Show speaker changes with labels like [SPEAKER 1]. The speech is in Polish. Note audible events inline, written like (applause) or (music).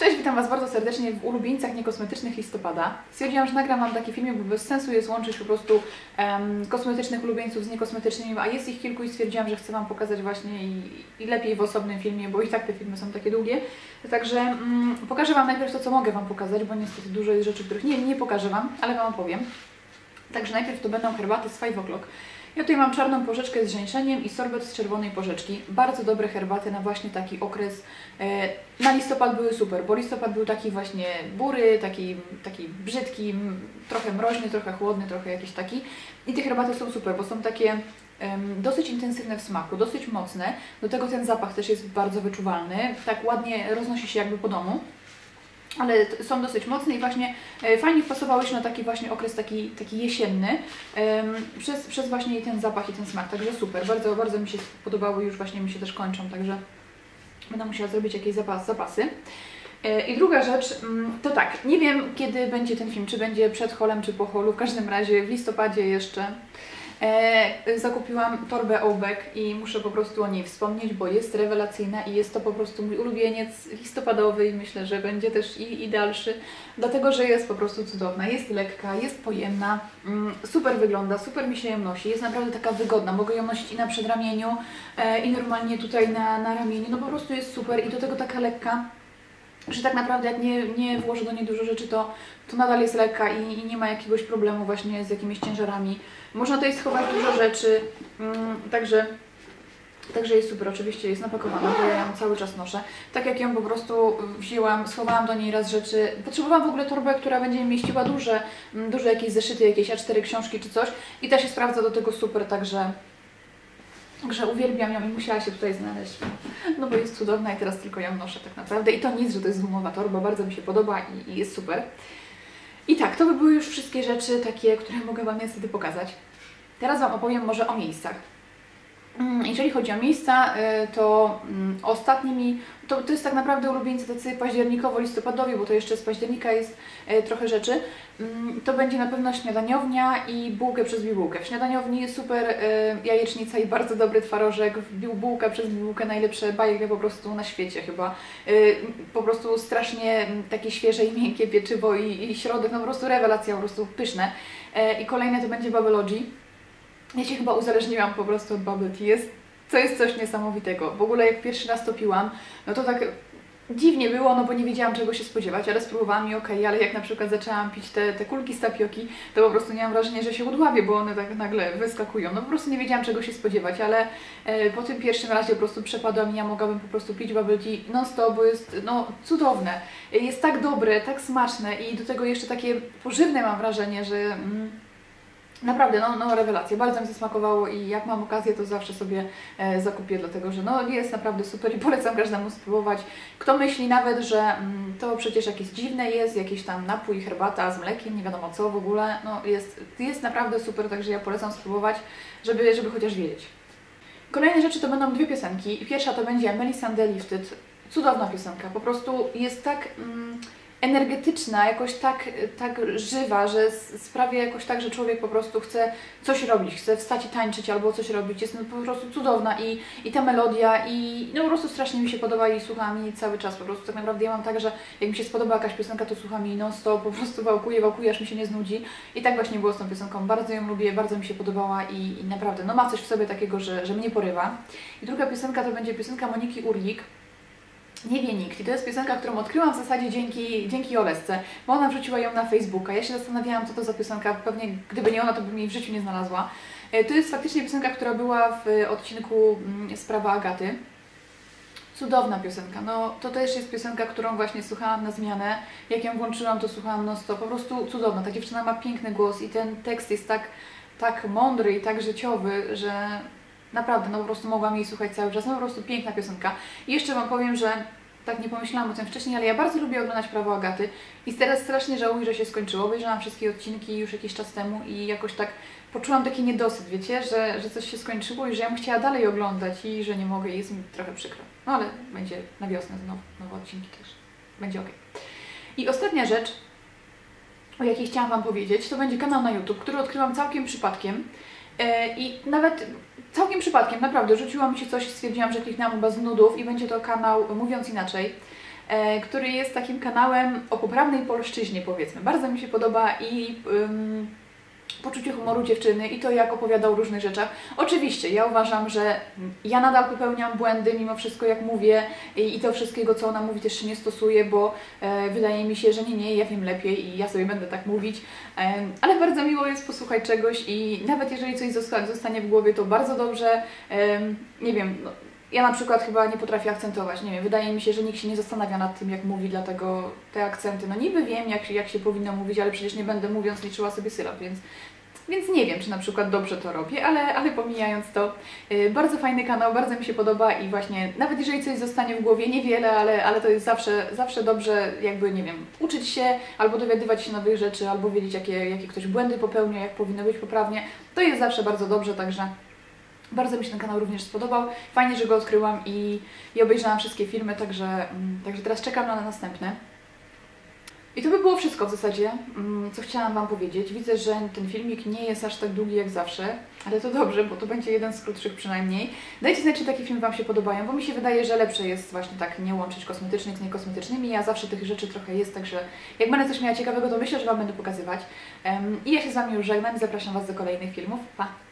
[SPEAKER 1] Cześć, witam Was bardzo serdecznie w ulubieńcach niekosmetycznych listopada. Stwierdziłam, że nagram Wam taki filmik, bo bez sensu jest łączyć po prostu em, kosmetycznych ulubieńców z niekosmetycznymi, a jest ich kilku i stwierdziłam, że chcę Wam pokazać właśnie i, i lepiej w osobnym filmie, bo i tak te filmy są takie długie. Także mm, pokażę Wam najpierw to, co mogę Wam pokazać, bo niestety dużo jest rzeczy, których nie, nie pokażę Wam, ale Wam opowiem. Także najpierw to będą herbaty z 5 o'clock. Ja tutaj mam czarną porzeczkę z żeńszeniem i sorbet z czerwonej porzeczki. Bardzo dobre herbaty na właśnie taki okres. E, na listopad były super, bo listopad był taki właśnie bury, taki, taki brzydki, trochę mroźny, trochę chłodny, trochę jakiś taki. I te herbaty są super, bo są takie dosyć intensywne w smaku, dosyć mocne. Do tego ten zapach też jest bardzo wyczuwalny. Tak ładnie roznosi się jakby po domu ale są dosyć mocne i właśnie e, fajnie wpasowały się na taki właśnie okres taki, taki jesienny przez, przez właśnie ten zapach i ten smak, także super, bardzo, bardzo mi się podobały, już właśnie mi się też kończą, także będę musiała zrobić jakieś zapas, zapasy. E, I druga rzecz, mm, to tak, nie wiem kiedy będzie ten film, czy będzie przed holem, czy po holu, w każdym razie w listopadzie jeszcze E, zakupiłam torbę Ołbek i muszę po prostu o niej wspomnieć, bo jest rewelacyjna i jest to po prostu mój ulubieniec listopadowy i myślę, że będzie też i, i dalszy, dlatego że jest po prostu cudowna, jest lekka, jest pojemna, mm, super wygląda, super mi się ją nosi, jest naprawdę taka wygodna, mogę ją nosić i na przedramieniu e, i normalnie tutaj na, na ramieniu, no po prostu jest super i do tego taka lekka, że tak naprawdę jak nie, nie włożę do niej dużo rzeczy, to, to nadal jest lekka i, i nie ma jakiegoś problemu właśnie z jakimiś ciężarami. Można tutaj schować dużo rzeczy, mm, także, także jest super. Oczywiście jest napakowana, bo ja ją cały czas noszę. Tak jak ją po prostu wzięłam, schowałam do niej raz rzeczy. Potrzebowałam w ogóle torbę, która będzie mieściła duże, mm, duże jakieś zeszyty, jakieś A4 książki czy coś i ta się sprawdza do tego super, także Także uwielbiam ją i musiała się tutaj znaleźć. No bo jest cudowna i teraz tylko ją noszę tak naprawdę. I to nic, że to jest gumowa torba, bardzo mi się podoba i, i jest super. I tak, to by były już wszystkie rzeczy takie, które mogę Wam niestety pokazać. Teraz Wam opowiem może o miejscach. Mm, jeżeli chodzi o miejsca, y, to mm, ostatnimi, to, to jest tak naprawdę ulubieńcy tacy październikowo-listopadowi, bo to jeszcze z października jest y, trochę rzeczy. Mm, to będzie na pewno śniadaniownia i bułkę przez bibułkę. W śniadaniowni super y, jajecznica i bardzo dobry twarożek, bułka przez bibułkę najlepsze bajki po prostu na świecie chyba. Po prostu strasznie takie świeże i miękkie pieczywo i, i środek, no po prostu rewelacja, po prostu pyszne. I kolejne to będzie Babelogi ja się chyba uzależniłam po prostu od bubble tea. Jest, to jest coś niesamowitego. W ogóle jak pierwszy raz to piłam, no to tak dziwnie było, no bo nie wiedziałam czego się spodziewać, ale spróbowałam i okej, okay, ale jak na przykład zaczęłam pić te, te kulki z tapioki, to po prostu miałam wrażenie, że się udławię, bo one tak nagle wyskakują. No po prostu nie wiedziałam czego się spodziewać, ale e, po tym pierwszym razie po prostu przepadłam i ja mogłabym po prostu pić bubble tea non stop, bo jest no cudowne. Jest tak dobre, tak smaczne i do tego jeszcze takie pożywne mam wrażenie, że... Mm, Naprawdę, no, no rewelacja, bardzo mi zasmakowało i jak mam okazję, to zawsze sobie e, zakupię, dlatego że no jest naprawdę super i (laughs) polecam każdemu spróbować. Kto myśli nawet, że mm, to przecież jakieś dziwne jest, jakiś tam napój, herbata z mlekiem, nie wiadomo co w ogóle, no jest, jest naprawdę super, także ja polecam spróbować, żeby, żeby chociaż wiedzieć. Kolejne rzeczy to będą dwie piosenki. Pierwsza to będzie Melisande Lifted. Cudowna piosenka, po prostu jest tak... Mm, energetyczna, jakoś tak, tak żywa, że sprawia jakoś tak, że człowiek po prostu chce coś robić, chce wstać i tańczyć albo coś robić. Jest no po prostu cudowna i, i ta melodia i no po prostu strasznie mi się podoba i słucham jej cały czas. Po prostu tak naprawdę ja mam tak, że jak mi się spodoba jakaś piosenka, to słucham jej non stop, po prostu wałkuję, wałkuję, aż mi się nie znudzi. I tak właśnie było z tą piosenką. Bardzo ją lubię, bardzo mi się podobała i, i naprawdę no ma coś w sobie takiego, że, że mnie porywa. I druga piosenka to będzie piosenka Moniki Urlik. Nie wie nikt. I to jest piosenka, którą odkryłam w zasadzie dzięki, dzięki Olesce, bo ona wrzuciła ją na Facebooka. Ja się zastanawiałam, co to za piosenka. Pewnie gdyby nie ona, to bym jej w życiu nie znalazła. E, to jest faktycznie piosenka, która była w odcinku mm, Sprawa Agaty. Cudowna piosenka. No to też jest piosenka, którą właśnie słuchałam na zmianę. Jak ją włączyłam, to słuchałam non stop. Po prostu cudowna. Ta dziewczyna ma piękny głos i ten tekst jest tak, tak mądry i tak życiowy, że Naprawdę, no po prostu mogłam jej słuchać cały czas. No po prostu piękna piosenka. I jeszcze Wam powiem, że tak nie pomyślałam o tym wcześniej, ale ja bardzo lubię oglądać Prawo Agaty i teraz strasznie żałuję, że się skończyło. Obejrzałam wszystkie odcinki już jakiś czas temu i jakoś tak poczułam taki niedosyt, wiecie, że, że coś się skończyło i że ja bym chciała dalej oglądać i że nie mogę i jest mi trochę przykro. No ale będzie na wiosnę znowu, nowe odcinki też. Będzie ok. I ostatnia rzecz, o jakiej chciałam Wam powiedzieć, to będzie kanał na YouTube, który odkryłam całkiem przypadkiem. E, I nawet całkiem przypadkiem, naprawdę, rzuciło mi się coś, stwierdziłam, że kliknęłam chyba z nudów i będzie to kanał Mówiąc Inaczej. e, który jest takim kanałem o poprawnej polszczyźnie powiedzmy. Bardzo mi się podoba i poczucie humoru dziewczyny i to, jak opowiada o różnych rzeczach. Oczywiście, ja uważam, że ja nadal popełniam błędy, mimo wszystko, jak mówię i, i to wszystkiego, co ona mówi, też się nie stosuję, bo e, wydaje mi się, że nie, nie, ja wiem lepiej i ja sobie będę tak mówić. E, ale bardzo miło jest posłuchać czegoś i nawet jeżeli coś zosta- zostanie w głowie, to bardzo dobrze. E, nie wiem, no, ja na przykład chyba nie potrafię akcentować, nie wiem, wydaje mi się, że nikt się nie zastanawia nad tym, jak mówi, dlatego te akcenty, no niby wiem, jak, jak się powinno mówić, ale przecież nie będę mówiąc liczyła sobie sylab, więc, więc nie wiem, czy na przykład dobrze to robię, ale, ale pomijając to, yy, bardzo fajny kanał, bardzo mi się podoba i właśnie, nawet jeżeli coś zostanie w głowie, niewiele, ale, ale to jest zawsze, zawsze dobrze, jakby, nie wiem, uczyć się, albo dowiadywać się nowych rzeczy, albo wiedzieć, jakie, jakie ktoś błędy popełnia, jak powinno być poprawnie, to jest zawsze bardzo dobrze, także... Bardzo mi się ten kanał również spodobał. Fajnie, że go odkryłam i, i obejrzałam wszystkie filmy, także, mm, także teraz czekam na następne. I to by było wszystko w zasadzie, mm, co chciałam Wam powiedzieć. Widzę, że ten filmik nie jest aż tak długi jak zawsze, ale to dobrze, bo to będzie jeden z krótszych przynajmniej. Dajcie znać, czy takie filmy Wam się podobają, bo mi się wydaje, że lepsze jest właśnie tak nie łączyć kosmetycznych z niekosmetycznymi. Ja zawsze tych rzeczy trochę jest, także jak będę coś miała ciekawego, to myślę, że Wam będę pokazywać. I ja się z Wami już żegnam i zapraszam Was do kolejnych filmów. Pa!